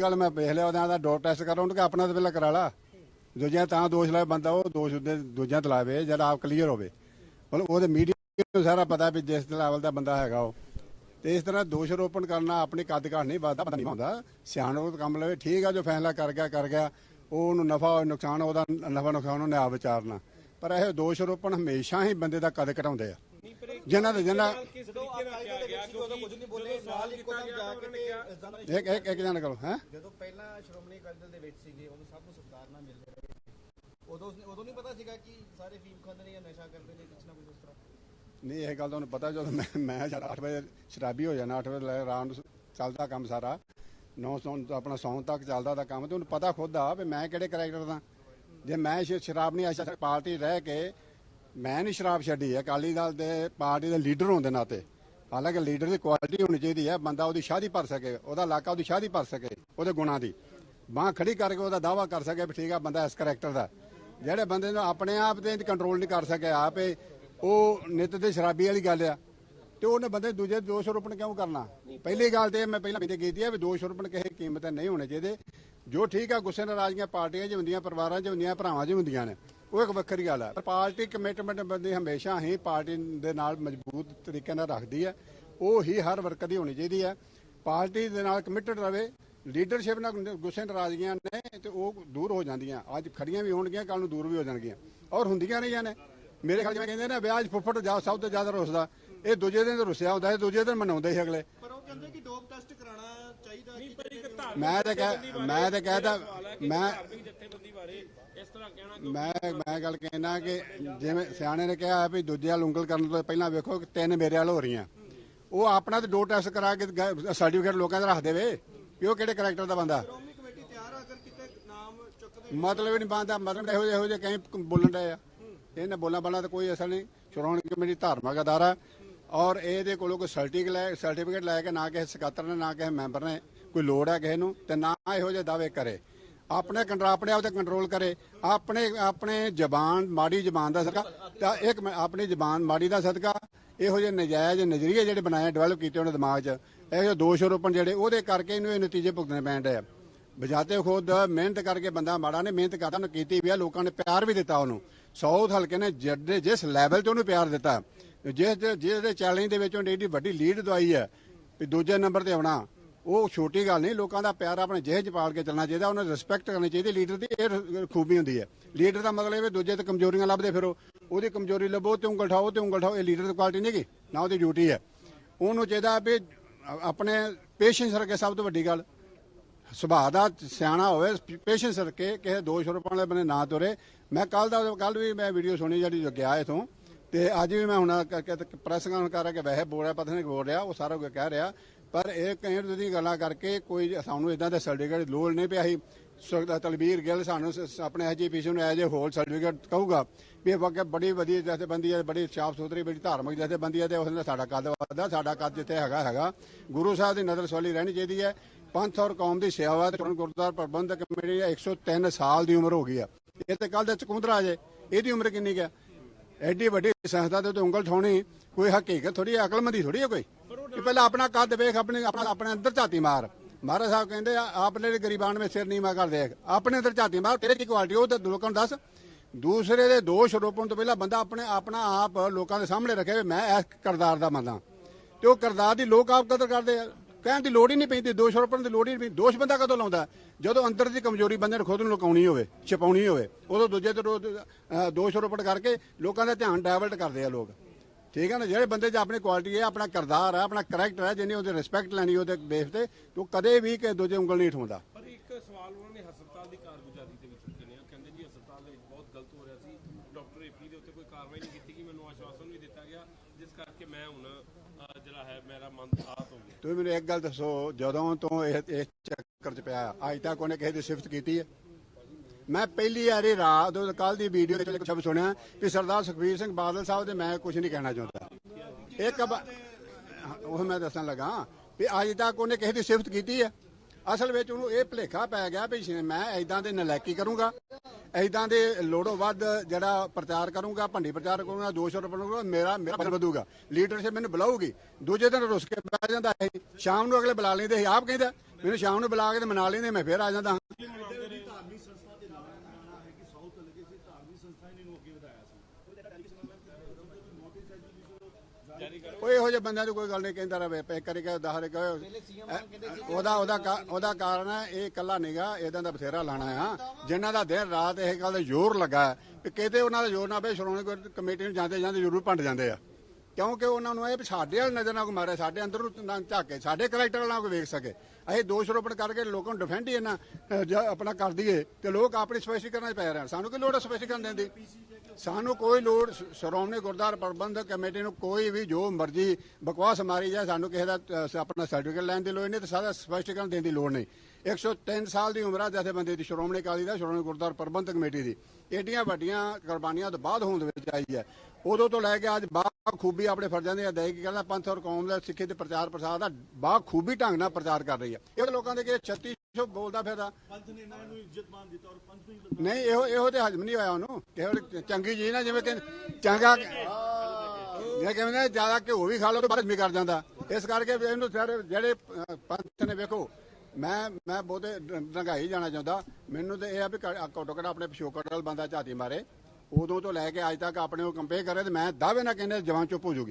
ਗੱਲ ਮੈਂ ਵੇਖ ਲਿਆ ਉਹਦਾ ਦਾ ਡੋਪ ਟੈਸਟ ਕਰਾਉਣ ਕਿ ਆਪਣਾ ਤਾਂ ਪਹਿਲਾਂ ਕਰਾ ਲਾ। ਦੂਜਿਆਂ ਤਾਂ ਦੋਸ਼ ਲਾਏ ਬੰਦਾ, ਉਹ ਦੋਸ਼ ਉਹਦੇ ਦੂਜਿਆਂ ਤੇ ਲਾਵੇ ਜਦ ਆਪ ਕਲੀਅਰ ਹੋਵੇ। ਮਤਲਬ ਉਹਦੇ ਮੀਡੀਆ ਨੂੰ ਸਾਰਾ ਪਤਾ ਵੀ ਜਿਸ ਲੈਵਲ ਦਾ ਬੰਦਾ ਹੈਗਾ ਉਹ। ਤੇ ਇਸ ਤਰ੍ਹਾਂ ਦੋਸ਼ ਰੋਪਣ ਕਰਨਾ ਆਪਣੀ ਕੱਦ ਘਾਟ ਨਹੀਂ ਵੱਧਦਾ ਬੰਦਾ ਨਹੀਂ ਹੁੰਦਾ। ਸਿਆਣੋ ਕੰਮ ਲਵੇ, ਠੀਕ ਆ, ਜੋ ਫੈਸਲਾ ਕਰ ਗਿਆ ਕਰ ਗਿਆ। ਉਹ ਉਹਨੂੰ ਨਫਾ, ਨੁਕਸਾਨ, ਉਹਦਾ ਨਫਾ, ਨੁਕਸਾਨ ਉਹਨੇ ਆਪ ਵਿਚਾਰਨਾ। ਪਰ ਇਹ ਦੋਸ਼ ਰੋਪਣ ਹਮੇਸ਼ਾ ਹੀ ਬੰਦੇ ਦਾ ਕਦ ਘਟਾਉਂਦੇ ਆ। ਜਿਨ੍ਹਾਂ ਦੇ ਜਿਨ੍ਹਾਂ ਤਰੀਕੇ ਨਾਲ ਕਿਹਾ ਗਿਆ? ਕਿਉਂਕਿ ਕੁਝ ਨਹੀਂ ਬੋਲੇ ਨਾਲ ਇੱਕੋ ਦਮ ਜਾ ਕੇ ਤੇ ਇਲਜ਼ਾਮ ਇੱਕ ਇੱਕ ਇੱਕ ਜਣ ਕਰੋ ਹੈ? ਜਦੋਂ ਪਹਿਲਾਂ ਸ਼੍ਰੋਮਣੀ ਅਕਾਲੀ ਦਲ ਦੇ ਵਿੱਚ ਸੀਗੇ ਉਦੋਂ ਸਭ ਨੂੰ ਸਤਿਕਾਰ ਨਾਲ ਮਿਲਦੇ ਰਹੇ। ਸੀ। ਉਦੋਂ ਉਸਨੇ- ਉਦੋਂ ਨਹੀਂ ਪਤਾ ਸੀਗਾ ਕਿ ਸਾਰੇ ਫੀਮ ਖਾਂਦੇ ਨੇ ਜਾਂ ਨਸ਼ਾ ਕਰਦੇ ਨੇ ਕੁਛ ਨਾ ਕੁਛ ਇਸ ਤਰ੍ਹਾਂ। ਨਹੀਂ ਇਹ ਗੱਲ ਤੁਹਾਨੂੰ ਪਤਾ ਜਦੋਂ ਮੈਂ ਮੈਂ ਜਦ 8 ਵਜੇ ਸ਼ਰਾਬੀ ਹੋ ਜਾਣਾ 8 ਵਜੇ ਲੈ ਰਾਤ ਨੂੰ ਚੱਲਦਾ ਕੰਮ ਸਾਰਾ 9 ਸੌ ਆਪਣਾ ਸੌਣ ਤੱਕ ਚੱਲਦਾ ਦਾ ਕੰਮ ਤੇ ਉਹਨੂੰ ਪਤਾ ਖੁਦ ਆ ਵੀ ਮੈਂ ਕਿਹੜੇ ਕਰੈਕਟਰ ਦਾ। ਜੇ ਮੈਂ ਸ਼- ਸ਼ਰਾਬ ਨਹੀਂ ਪਾਰਟੀ ਰਹਿ ਕੇ ਮੈਂ ਨਹੀਂ ਸ਼ਰਾਬ ਛੱਡੀ ਹੈ ਅਕਾਲੀ ਦਲ ਦੇ ਪਾਰਟੀ ਦੇ ਲੀਡਰ ਹੋਣ ਦੇ ਨਾਤੇ। ਹਾਲਾਂਕਿ ਲੀਡਰ ਦੀ ਕੁਆਲਿਟੀ ਹੋਣੀ ਚਾਹੀਦੀ ਹੈ, ਬੰਦਾ ਉਹਦੀ ਸ਼ਾਦੀ ਭਰ ਸਕੇ, ਉਹਦਾ ਇਲਾਕਾ ਉਹਦੀ ਸ਼ਾਦੀ ਭਰ ਸਕੇ, ਉਹਦੇ ਗੁਣਾਂ ਦੀ। ਬਾਹ ਖੜੀ ਕਰਕੇ ਉਹਦਾ ਦਾਵਾ ਕਰ ਸਕੇ ਵੀ ਠੀਕ ਆ, ਬੰਦਾ ਇਸ ਕਰੈਕਟਰ ਦਾ ਜਿਹੜੇ ਬੰਦੇ ਨੂੰ ਆਪਣੇ ਆਪ ਤੇ ਕੰਟਰੋਲ ਨਹੀਂ ਕਰ ਸਕਿਆ ਆਪੇ ਉਹ ਨਿਤ ਦੇ ਸ਼ਰਾਬੀ ਵਾਲੀ ਗੱਲ ਆ। ਤੇ ਉਹਨੇ ਬੰਦੇ ਦੂਜੇ ਦੋਸ਼ ਰੋਪਣ ਕਿਉਂ ਕਰਨਾ? ਪਹਿਲੀ ਗੱਲ ਤੇ ਇਹ ਮੈਂ ਪਹਿਲਾਂ ਵੀ ਤੇ ਕੀਤੀ ਹੈ ਵੀ ਦੋਸ਼ ਰੋਪਣ ਕਿਸੇ ਕੀਮਤ ਤੇ ਨਹੀਂ ਹੋਣੇ ਚਾਹੀਦੇ। ਜੋ ਠੀਕ ਆ, ਗੁੱਸੇ ਨਾਰਾਜ਼ਗੀਆਂ ਪਾਰਟੀਆਂ 'ਚ ਹੁੰਦੀਆਂ, ਪਰਿਵਾਰਾਂ 'ਚ ਹੁੰਦੀਆਂ, ਭਰਾਵਾਂ 'ਚ ਹੁੰਦੀਆਂ ਨੇ, ਉਹ ਇੱਕ ਵੱਖਰੀ ਗੱਲ ਹੈ ਪਰ ਪਾਰਟੀ ਕਮਿਟਮੈਂਟ ਬੰਦੇ ਹਮੇਸ਼ਾ ਹੀ ਪਾਰਟੀ ਦੇ ਨਾਲ ਮਜ਼ਬੂਤ ਤਰੀਕੇ ਨਾਲ ਰੱਖਦੀ ਹੈ ਉਹ ਹੀ ਹਰ ਵਰਕਰ ਦੀ ਹੋਣੀ ਚਾਹੀਦੀ ਹੈ ਪਾਰਟੀ ਦੇ ਨਾਲ ਕਮਿਟਡ ਰਵੇ ਲੀਡਰਸ਼ਿਪ ਨਾਲ ਗੁੱਸੇ ਨਾਰਾਜ਼ਗੀਆਂ ਨੇ ਤੇ ਉਹ ਦੂਰ ਹੋ ਜਾਂਦੀਆਂ। ਅੱਜ ਖੜੀਆਂ ਵੀ ਹੋਣਗੀਆਂ ਕੱਲ ਨੂੰ ਦੂਰ ਵੀ ਹੋ ਜਾਣਗੀਆਂ। ਔਰ ਹੁੰਦੀਆਂ ਰਹੀਆਂ ਨੇ। ਮੇਰੇ ਖਿਆਲ ਜਿਵੇਂ ਕਹਿੰਦੇ ਨੇ, ਵਿਆਹ 'ਚ ਫੁੱਫੜ ਜਾ ਸਭ ਤੋਂ ਜ਼ਿਆਦਾ ਰੁੱਸਦਾ। ਇਹ ਦੂਜੇ ਦਿਨ ਰੁੱਸਿਆ ਹੁੰਦਾ ਹੈ ਦੂਜੇ ਦਿਨ ਮਨਾਉਂਦੇ ਸੀ ਅਗਲੇ। ਪਰ ਉਹ ਕਹਿੰਦੇ ਕਿ ਡੋਪ ਟੈਸਟ ਕਰਾਉਣਾ ਚਾਹੀਦਾ ਨਹੀਂ ਪਰ ਇੱਕ ਧਾਰਮਿਕ ਮੈਂ ਤਾਂ ਕਹਿ ਮੈਂ ਤਾਂ ਕਹਿਦਾ ਮੈਂ ਧਾਰਮਿਕ ਜਥੇਬੰਦੀ ਬਾਰੇ ਇਸ ਤਰ੍ਹਾਂ ਕਹਿਣਾ ਕਿ ਮੈਂ ਮੈਂ ਗੱਲ ਕਹਿਣਾ ਕਿ ਜਿਵੇਂ ਸਿਆਣੇ ਨੇ ਕਿਹਾ ਵੀ ਦੂਜੇ ਵੱਲ ਉਂਗਲ ਕਰਨ ਤੋਂ ਪਹਿਲਾਂ ਵੇਖੋ ਕਿ ਤਿੰਨ ਮੇਰੇ ਵੱਲ ਹੋ ਰਹੀਆਂ। ਉਹ ਆਪਣਾ ਤੇ ਦੋ ਟੈਸਟ ਕਰਾ ਕੇ ਸਰਟੀਫਿਕੇਟ ਲੋਕਾਂ ਦੇ ਰੱਖ ਦੇਵੇ ਕਿ ਉਹ ਕਿਹੜੇ ਕਰੈਕਟਰ ਦਾ ਬੰਦਾ। ਸ਼੍ਰੋਮਣੀ ਕਮੇਟੀ ਤਿਆਰ ਆ ਅਗਰ ਕਿਤੇ ਨਾਮ ਚੁੱਕਦੇ ਮਤਲਬ ਹੀ ਨਹੀਂ ਬੰਦਾ ਮਤਲਬ ਇਹੋ ਜਿਹੇ ਇਹੋ ਜਿਹੇ ਕਈ ਬੋਲਣ ਡਏ ਆ। ਇਹਨੇ ਬੋਲਣਾ ਬਣਾ ਤਾਂ ਕੋਈ ਅਸਰ ਨਹੀਂ। ਸ਼੍ਰੋਮਣੀ ਕਮੇਟੀ ਧਾਰਮਿਕ ਅਦਾਰਾ। ਔਰ ਇਹਦੇ ਕੋਲੋਂ ਕੋਈ ਸਰਟੀਫਿਕੇਟ ਲੈ ਸਰਟੀਫਿਕੇਟ ਲੈ ਕੇ ਨਾ ਕਿਸੇ ਸਕੱਤਰ ਨੇ, ਨਾ ਕਿਸੇ ਮੈਂਬਰ ਨੇ ਕੋਈ ਲੋੜ ਹੈ ਕਿਸੇ ਨੂੰ ਤੇ ਨਾ ਇਹੋ ਜਿਹੇ ਦਾਅਵੇ ਕਰੇ। ਆਪਣੇ ਕੰਟਰੋਲ ਆਪਣੇ ਆਪ ਤੇ ਕੰਟਰੋਲ ਕਰੇ। ਆਪਣੇ ਆਪਣੇ ਜ਼ਬਾਨ, ਮਾੜੀ ਜ਼ਬਾਨ ਦਾ ਸਦਕਾ ਤਾਂ ਇੱਕ ਆਪਣੀ ਜ਼ਬਾਨ ਮਾੜੀ ਦਾ ਸਦਕਾ, ਇਹੋ ਜਿਹੇ ਨਜਾਇਜ਼ ਨਜ਼ਰੀਏ ਜਿਹੜੇ ਬਣਾਏ ਡਿਵੈਲਪ ਕੀਤੇ ਉਹਨੇ ਦਿਮਾਗ 'ਚ। ਇਹੋ ਜਿਹੇ ਦੋਸ਼ ਆਰੋਪਣ ਜਿਹੜੇ, ਉਹਦੇ ਕਰਕੇ ਇਹਨੂੰ ਇਹ ਨਤੀਜੇ ਭੁਗਤਣੇ ਪੈਣ ਡਏ ਆ। ਬਜਾਤੇ ਖੁਦ ਮਿਹਨਤ ਕਰਕੇ ਬੰਦਾ ਮਾੜਾ ਨੇ ਮਿਹਨਤ ਕਰਦਾ ਉਹਨੇ ਕੀਤੀ ਵੀ ਆ, ਲੋਕਾਂ ਨੇ ਪਿਆਰ ਵੀ ਦਿੱਤਾ ਉਹਨੂੰ। ਸਾਊਥ ਹਲਕੇ ਨੇ, ਜਿਹੜੇ ਜਿਸ ਲੈਵਲ ਤੇ ਉਹਨੂੰ ਪਿਆਰ ਦਿੱਤਾ। ਜਿਸ ਦੇ ਜਿਸ ਦੇ ਚੈਲੰਜ ਦੇ ਵਿੱਚ ਉਹਨੇ ਏਡੀ ਵੱਡੀ ਲੀਡ ਦਵਾਈ ਹੈ ਵੀ ਦੂਜੇ ਨੰਬਰ ਤੇ ਆਉਣਾ, ਉਹ ਛੋਟੀ ਗੱਲ ਨਹੀਂ, ਲੋਕਾਂ ਦਾ ਪਿਆਰ ਆਪਣੇ ਜਿਹੇ ਚ ਪਾਲ ਕੇ ਚੱਲਣਾ ਚਾਹੀਦਾ, ਉਹਨਾਂ ਨੂੰ ਰਿਸਪੈਕਟ ਕਰਨੀ ਚਾਹੀਦੀ ਲੀਡਰ ਦੀ ਇਹ ਖੂਬੀ ਹੁੰਦੀ ਹੈ। ਲੀਡਰ ਦਾ ਮਤਲਬ ਇਹ ਵੀ ਦੂਜੇ ਤੇ ਕਮਜ਼ੋਰੀਆਂ ਲੱਭਦੇ ਫਿਰੋ, ਉਹਦੀ ਕਮਜ਼ੋਰੀ ਲੱਭੋ, ਤੇ ਉਂਗਲ ਠਾਓ ਤੇ ਉਂਗਲ ਠਾਓ ਇਹ ਲੀਡਰ ਦੀ ਕੁਆਲਿਟੀ ਨਹੀਂ ਗੀ ਨਾ ਉਹਦੀ ਡਿਊਟੀ ਹੈ। ਉਹਨੂੰ ਚਾਹੀਦਾ ਵੀ ਆਪਣੇ ਪੇਸ਼ੈਂਸ ਰੱਖੇ ਸਭ ਤੋਂ ਵੱਡੀ ਗੱਲ। ਸੁਭਾਅ ਦਾ ਸਿਆਣਾ ਹੋਵੇ ਪੇਸ਼ੈਂਸ ਰੱਖੇ, ਕਿਸੇ ਦੋਸ਼ ਆਰੋਪਣ ਵਾਲੇ ਬੰਦੇ ਨਾ ਤੁਰੇ। ਮੈਂ ਕੱਲ ਦਾ ਕੱਲ ਵੀ ਮੈਂ ਵੀਡੀਓ ਸੁਣੀ ਜਿਹੜੀ ਗਿਆ ਇਥੋਂ। ਤੇ ਅੱਜ ਵੀ ਮੈਂ ਹੁਣ ਕਰਕੇ ਪ੍ਰੈਸ ਕਾਨਫਰੰਸ ਕਰ ਰਿਹਾ ਕਿ ਵੈਸੇ ਬੋਲ ਰਿਹਾ, ਪਤਾ ਨਹੀਂ ਬੋਲ ਰਿਹਾ, ਉਹ ਸਾਰਾ ਕੁਝ ਕਹਿ ਰਿਹਾ। ਪਰ ਇਹ ਕਈ ਦੀ ਗੱਲਾਂ ਕਰਕੇ ਕੋਈ ਸਾਨੂੰ ਇਦਾਂ ਦਾ ਸਰਟੀਫਿਕੇਟ ਲੋੜ ਨਹੀਂ ਪਿਆ ਸੀ। ਸੁਖਦਾ ਤਲਬੀਰ ਗਿੱਲ ਸਾਨੂੰ ਸ- ਸ- ਆਪਣੇ ਐਜੀਪੀਸੀ ਨੂੰ ਐਜ ਏ ਹੋਲ ਸਰਟੀਫਿਕੇਟ ਕਹੂਗਾ ਵੀ ਇਹ ਵਾਕਿਆ ਬੜੀ ਵਧੀਆ ਜਥੇਬੰਦੀ ਹੈ, ਬੜੀ ਸਾਫ਼ ਸੁਥਰੀ ਬੜੀ ਧਾਰਮਿਕ ਜਥੇਬੰਦੀ ਹੈ ਤੇ ਉਸ ਨੇ ਸਾਡਾ ਕੱਦ ਵੱਧਦਾ, ਸਾਡਾ ਕੱਦ ਜਿੱਥੇ ਹੈਗਾ ਹੈਗਾ। ਗੁਰੂ ਸਾਹਿਬ ਦੀ ਨਜ਼ਰ ਸਵਾਲੀ ਰਹਿਣੀ ਚਾਹੀਦੀ ਹੈ। ਪੰਥ ਔਰ ਕੌਮ ਦੀ ਸੇਵਾ ਤੇ ਗੁਰਦੁਆਰਾ ਪ੍ਰਬੰਧਕ ਕਮੇਟੀ ਦੀ 103 ਸਾਲ ਦੀ ਉਮਰ ਹੋ ਗਈ ਆ ਇਹ ਤੇ ਕੱਲ ਦੇ ਚਕੁੰਦਰਾ ਜੇ, ਇਹਦੀ ਉਮਰ ਕਿੰਨੀ ਕੁ ਹੈ? ਐਡੀ ਵੱਡੀ ਸੰਸਥਾ ਉੱਤੇ ਉਂਗਲ ਠਾਉਣੀ ਕੋਈ ਹਕੀਕਤ ਥੋੜੀ ਅਕਲਮੰਦੀ ਥੋੜੀ ਹੈ ਕੋਈ? ਇਹ ਪਹਿਲਾਂ ਆਪਣਾ ਕੱਦ ਵੇਖ ਆਪਣੇ ਆਪਣਾ ਆਪਣੇ ਅੰਦਰ ਝਾਤੀ ਮਾਰ। ਮਹਾਰਾਜ ਸਾਹਿਬ ਕਹਿੰਦੇ ਆ ਆਪਣੇ ਗਰੀਬਾਂ ਵਿੱਚ ਸਿਰ ਨੀਵਾ ਕਰ ਦੇਖ ਆਪਣੇ ਅੰਦਰ ਝਾਤੀ ਮਾਰ ਤੇਰੇ ਕੀ ਕੁਆਲਿਟੀ ਉਹ ਤੇ ਲੋਕਾਂ ਨੂੰ ਦੱਸ। ਦੂਸਰੇ ਦੇ ਦੋਸ਼ ਆਰੋਪਣ ਤੋਂ ਪਹਿਲਾਂ ਬੰਦਾ ਆਪਣੇ ਆਪਣਾ ਆਪ ਲੋਕਾਂ ਦੇ ਸਾਹਮਣੇ ਰੱਖੇ ਮੈਂ ਇਸ ਕਰਦਾਰ ਦਾ ਮੰਨਦਾ ਤੇ ਉਹ ਕਰਦਾਰ ਦੀ ਲੋਕ ਆਪ ਕਦਰ ਕਰਦੇ ਆ। ਕਹਿਣ ਦੀ ਲੋੜ ਹੀ ਨਹੀਂ ਪੈਂਦੀ ਦੋਸ਼ ਆਰੋਪਣ ਦੀ ਲੋੜ ਹੀ ਨਹੀਂ ਪੈਂਦੀ ਦੋਸ਼ ਬੰਦਾ ਕਦੋਂ ਲਾਉਂਦਾ? ਜਦੋਂ ਅੰਦਰ ਦੀ ਕਮਜ਼ੋਰੀ ਬੰਦੇ ਨੂੰ ਖੁਦ ਨੂੰ ਲੁਕਾਉਣੀ ਹੋਵੇ, ਛਪਾਉਣੀ ਹੋਵੇ, ਉਦੋਂ ਦੂਜੇ ਤੇ ਰੋ- ਅਹ ਦੋਸ਼ ਆਰੋਪਣ ਕਰਕੇ ਲੋਕਾਂ ਦਾ ਧਿਆਨ ਡਾਇਵਰਟ ਕਰਦੇ ਆ ਲੋਕ। ਠੀਕ ਹੈ ਨਾ? ਜਿਹੜੇ ਬੰਦੇ 'ਚ ਆਪਣੀ ਕੁਆਲਿਟੀ ਹੈ, ਆਪਣਾ ਕਰਦਾਰ ਹੈ, ਆਪਣਾ ਕਰੈਕਟਰ ਹੈ, ਜਿਹਨੇ ਉਹਦੇ ਰਿਸਪੈਕਟ ਲੈਣੀ ਉਹਦੇ ਬੇਸ ਤੇ, ਉਹ ਕਦੇ ਵੀ ਕਿ ਦੂਜੇ ਉਂਗਲ ਨਹੀਂ ਉਠਾਉਂਦਾ। ਪਰ ਇੱਕ ਸਵਾਲ ਉਹਨਾਂ ਨੇ ਹਸਪਤਾਲ ਦੀ ਕਾਰਗੁਜ਼ਾਰੀ ਦੇ ਵਿੱਚ ਚੁੱਕੇ ਨੇ। ਉਹ ਕਹਿੰਦੇ ਜੀ ਹਸਪਤਾਲ ਦੇ ਵਿੱਚ ਬਹੁਤ ਗਲਤ ਹੋ ਰਿਹਾ ਸੀ। ਡਾਕਟਰ ਏਪੀ ਦੇ ਉੱਤੇ ਕੋਈ ਕਾਰਵਾਈ ਨਹੀਂ ਕੀਤੀ ਗਈ। ਮੈਨੂੰ ਆਸ਼ਵਾਸਨ ਵੀ ਦਿੱਤਾ ਗਿਆ। ਜਿਸ ਕਰਕੇ ਮੈਂ ਹੁਣ ਜਿਹੜਾ ਹੈ, ਮੇਰਾ ਮਨ ਆਤ ਹੋ ਗਿਆ। ਤੁਸੀਂ ਮੈਨੂੰ ਇੱਕ ਗੱਲ ਦੱਸੋ, ਜਦੋਂ ਤੋਂ ਇਹ ਇਸ ਚੱਕਰ 'ਚ ਪਿਆ, ਅੱਜ ਤੱਕ ਉਹਨੇ ਕਿਸੇ ਦੀ ਸਿਫਤ ਕੀਤੀ ਹੈ? ਮੈਂ ਪਹਿਲੀ ਵਾਰੀ ਰਾਤ ਉਹ ਕੱਲ ਦੀ ਵੀਡੀਓ ਵਿੱਚ ਸ਼ਬਦ ਸੁਣਿਆ ਕਿ ਸਰਦਾਰ ਸੁਖਬੀਰ ਸਿੰਘ ਬਾਦਲ ਸਾਹਿਬ ਦੇ ਮੈਂ ਕੁਝ ਨਹੀਂ ਕਹਿਣਾ ਚਾਹੁੰਦਾ। ਇੱਕ ਉਹ ਮੈਂ ਦੱਸਣ ਲੱਗਾ ਵੀ ਅੱਜ ਤੱਕ ਉਹਨੇ ਕਿਸੇ ਦੀ ਸਿਫਤ ਕੀਤੀ ਹੈ? ਅਸਲ ਵਿੱਚ ਉਹਨੂੰ ਇਹ ਭੁਲੇਖਾ ਪੈ ਗਿਆ ਵੀ ਮੈਂ ਐਦਾਂ ਦੇ ਨਲਾਇਕੀ ਕਰੂੰਗਾ। ਐਦਾਂ ਦੇ ਲੋੜੋਂ ਵੱਧ ਜਿਹੜਾ ਪ੍ਰਚਾਰ ਕਰੂੰਗਾ, ਭੰਡੀ ਪ੍ਰਚਾਰ ਕਰੂੰਗਾ, ਦੋਸ਼ ਆਰੋਪਣ ਮੇਰਾ ਮੇਰਾ ਬਲ ਵਧੂਗਾ। ਲੀਡਰਸ਼ਿਪ ਮੈਨੂੰ ਬੁਲਾਊਗੀ। ਦੂਜੇ ਦਿਨ ਰੁੱਸ ਕੇ ਬਹਿ ਜਾਂਦਾ ਹੈ ਸ਼ਾਮ ਨੂੰ ਅਗਲੇ ਬੁਲਾ ਲੈਂਦੇ ਸੀ ਆਪ ਕਹਿੰਦਾ, ਮੈਨੂੰ ਸ਼ਾਮ ਨੂੰ ਬੁਲਾ ਕੇ ਤੇ ਮਨਾ ਲੈਂਦੇ, ਮੈਂ ਫੇਰ ਆ ਜਾਂਦਾ ਧਾਰਮਿਕ ਸੰਸਥਾ ਦੇ ਨਾਲ ਜਾਣਾ ਹੈ ਕਿ ਸਾਊਥ ਲੱਗੇ ਸੀ ਧਾਰਮਿਕ ਸੰਸਥਾ ਨੇ ਇਹਨੂੰ ਅੱਗੇ ਵਧਾਇਆ ਸੀ ਕੋਈ ਇਹੋ ਜਿਹੇ ਬੰਦਿਆਂ ਨੂੰ ਕੋਈ ਗੱਲ ਨਹੀਂ ਕਹਿੰਦਾ ਰਵੇ ਪੈ ਕਰੀ ਕੇ ਦਹਰੇ ਕਹੋ ਉਹਦਾ ਉਹਦਾ ਕਾ- ਉਹਦਾ ਕਾਰਨ ਹੈ ਇਹ ਇਕੱਲਾ ਨਿਗਾ ਇਹਦਾਂ ਦਾ ਬਥੇਰਾ ਲਾਣਾ ਆ। ਜਿਨ੍ਹਾਂ ਦਾ ਦਿਨ ਰਾਤ ਇਹ ਗੱਲ ਤੇ ਜ਼ੋਰ ਲੱਗਾ ਹੈ ਵੀ ਕਿਤੇ ਉਹਨਾਂ ਦਾ ਜ਼ੋਰ ਨਾ ਪਏ ਸ਼੍ਰੋਮਣੀ ਕਮੇਟੀ ਨੂੰ ਜਾਂਦੇ ਜਾਂਦੇ ਜ਼ਰੂਰ ਭੰਡ ਜਾਂਦੇ ਆ। ਕਿਉਂਕਿ ਉਹਨਾਂ ਨੂੰ ਇਹ ਵੀ ਸਾਡੇ ਵਾਲ ਨਜ਼ਰ ਨਾ ਕੋਈ ਮਾਰੇ, ਸਾਡੇ ਅੰਦਰ ਨਾ ਝਾਕੇ, ਸਾਡੇ ਕਰੈਕਟਰ ਨਾਲ ਕੋਈ ਵੇਖ ਸਕੇ। ਅਸੀਂ ਦੋਸ਼ ਰੋਪਣ ਕਰਕੇ ਲੋਕਾਂ ਨੂੰ ਡਿਫੈਂਡ ਹੀ ਇਹਨਾਂ ਆਪਣਾ ਕਰ ਦਈਏ ਤੇ ਲੋਕ ਆਪਣੀ ਸਪੈਸ਼ੀਕਰਨ 'ਚ ਪੈ ਰਹੇ ਸਾਨੂੰ ਕੀ ਲੋੜ ਹੈ ਸਪੈਸ਼ੀਕਰਨ ਦੇਣ ਦੀ? ਸਾਨੂੰ ਕੋਈ ਲੋੜ ਸ਼੍ਰੋਮਣੀ ਗੁਰਦੁਆਰਾ ਪ੍ਰਬੰਧਕ ਕਮੇਟੀ ਨੂੰ ਕੋਈ ਵੀ ਜੋ ਮਰਜ਼ੀ ਬਕਵਾਸ ਮਾਰੀ ਜਾਏ, ਸਾਨੂੰ ਕਿਸੇ ਦਾ ਆਪਣਾ ਸਰਟੀਫਿਕੇਟ ਲੈਣ ਦੀ ਲੋੜ ਨਹੀਂ ਤੇ ਸਾਰਾ ਸਪਸ਼ਟੀਕਰਨ ਦੇਣ ਦੀ ਲੋੜ ਨਹੀਂ। 103 ਸਾਲ ਦੀ ਉਮਰ ਆ ਜਥੇਬੰਦੀ ਦੀ, ਸ਼੍ਰੋਮਣੀ ਅਕਾਲੀ ਦਾ ਸ਼੍ਰੋਮਣੀ ਗੁਰਦੁਆਰਾ ਪ੍ਰਬੰਧਕ ਕਮੇਟੀ ਦੀ। ਏਡੀਆਂ ਵੱਡੀਆਂ ਕੁਰਬਾਨੀਆਂ ਤੋਂ ਬਾਅਦ ਹੋਂਦ ਵਿੱਚ ਆਈ ਹੈ। ਉਦੋਂ ਤੋਂ ਲੈ ਕੇ ਅੱਜ ਬਾ ਖੂਬੀ ਆਪਣੇ ਫਰਜ਼ਾਂ ਦੇ ਅਦਾਇਗੀ ਕਰਦਾ ਪੰਥ ਔਰ ਕੌਮ ਦਾ ਸਿੱਖੀ ਦੇ ਪ੍ਰਚਾਰ ਪ੍ਰਸਾਰ ਦਾ ਬਾ ਖੂਬੀ ਢੰਗ ਨਾਲ ਪ੍ਰਚਾਰ ਕਰ ਰਹੀ ਹੈ ਇਹ ਲੋਕਾਂ ਦੇ ਕਿ 3600 ਬੋਲਦਾ ਫਿਰਦਾ। ਪੰਥ ਨੇ ਇਹਨਾਂ ਨੂੰ ਇੱਜ਼ਤ ਮਾਨ ਦਿੱਤਾ ਔਰ ਪੰਥ ਨੂੰ ਹੀ ਨਹੀਂ ਇਹੋ ਇਹੋ ਤੇ ਹਜਮ ਨਹੀਂ ਹੋਇਆ ਉਹਨੂੰ। ਕਿਹੋ ਚੰਗੀ ਜੀ ਨਾ ਜਿਵੇਂ ਕਿ ਚੰਗਾ ਜੇ ਕਹਿੰਦੇ ਜ਼ਿਆਦਾ ਘਿਓ ਵੀ ਖਾ ਲਓ ਤਾਂ ਬਰਜ ਵੀ ਕਰ ਜਾਂਦਾ। ਇਸ ਕਰਕੇ ਇਹਨੂੰ ਸਾਰੇ ਜਿਹੜੇ ਪੰਥ ਨੇ ਵੇਖੋ ਮੈਂ ਮੈਂ ਬਹੁਤੇ ਰੰਗਾਈ ਜਾਣਾ ਚਾਹੁੰਦਾ। ਮੈਨੂੰ ਤੇ ਇਹ ਆ ਵੀ ਘੱਟੋ ਘੱਟ ਆਪਣੇ ਪਿਛੋਕੜ ਨਾਲ ਬੰਦਾ ਝਾਤੀ ਮਾਰੇ। ਉਦੋਂ ਤੋਂ ਲੈ ਕੇ ਅੱਜ ਤੱਕ ਆਪਣੇ ਉਹ ਕੰਪੇਅਰ ਕਰੇ ਤੇ ਮੈਂ ਦਾਅਵੇ ਨਾਲ ਕਹਿੰਦਾ ਜਵਾਨ ਚੁੱਪ ਹੋ ਜੂਗੀ